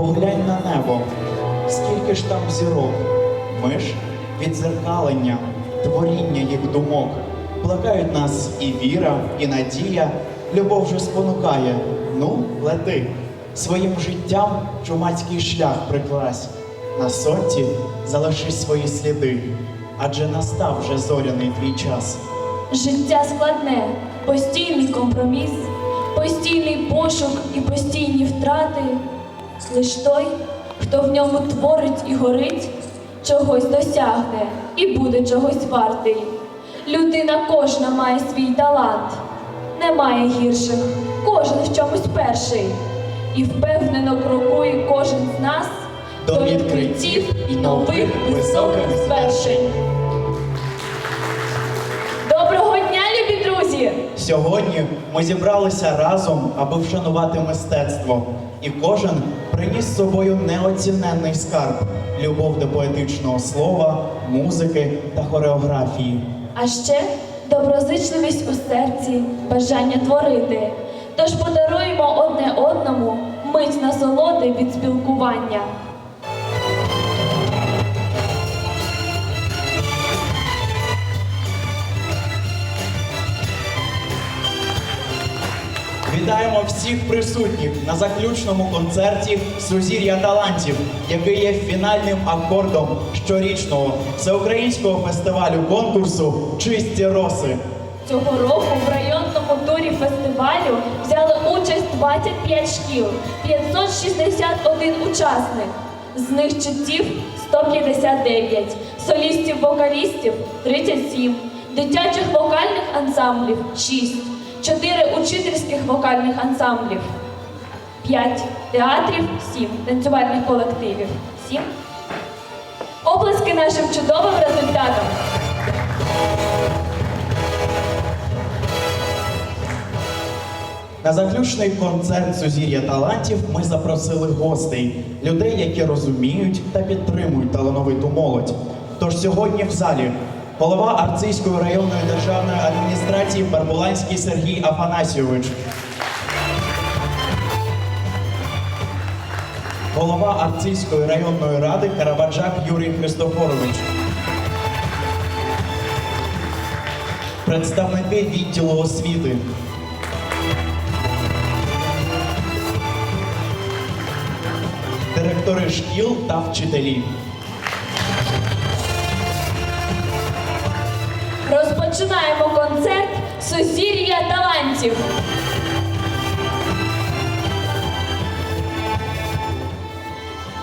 поглянь на небо, скільки ж там зірок, ми ж відзеркалення, творіння їх думок. Плакають нас і віра, і надія, любов же спонукає. Ну, лети, своїм життям чумацький шлях прикрась. На сонці залиши свої сліди, адже настав вже зоряний твій час. Життя складне, постійний компроміс, постійний пошук і постійні втрати. Лиш той, хто в ньому творить і горить, чогось досягне і буде чогось вартий. Людина кожна має свій талант, немає гірших, кожен в чомусь перший. І впевнено крокує кожен з нас До відкриттів і нових високих високих звершень. Сьогодні ми зібралися разом, аби вшанувати мистецтво, і кожен приніс з собою неоціненний скарб любов до поетичного слова, музики та хореографії. А ще доброзичливість у серці, бажання творити. Тож подаруємо одне одному мить насолоди від спілкування. Вітаємо всіх присутніх на заключному концерті Сузір'я талантів, який є фінальним акордом щорічного всеукраїнського фестивалю конкурсу Чисті роси. Цього року в районному турі фестивалю взяли участь 25 шкіл, 561 учасник. З них читців 159, солістів-вокалістів 37, дитячих вокальних ансамблів 6, 4 учительських вокальних ансамблів, 5 театрів, 7 танцювальних колективів, 7. Оплески нашим чудовим результатам. На заключний концерт Сузір'я талантів ми запросили гостей, людей, які розуміють та підтримують талановиту молодь. Тож сьогодні в залі голова Арцизької районної державної адміністрації Барбуланський Сергій Афанасійович. Голова Арцизької районної ради Карабаджак Юрій Христофорович. Представники відділу освіти. директори шкіл та вчителі. Розпочинаємо концерт Сузір'я талантів.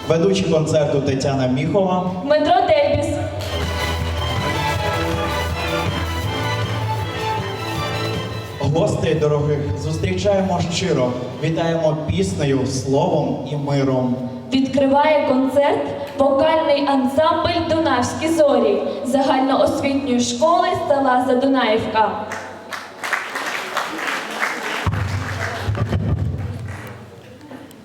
Ведучі концерту Тетяна Міхова, Дмитро Дельбіс. гостей дорогих зустрічаємо щиро, вітаємо піснею, словом і миром. Відкриває концерт вокальний ансамбль Дунавські зорі загальноосвітньої школи села Задунаївка.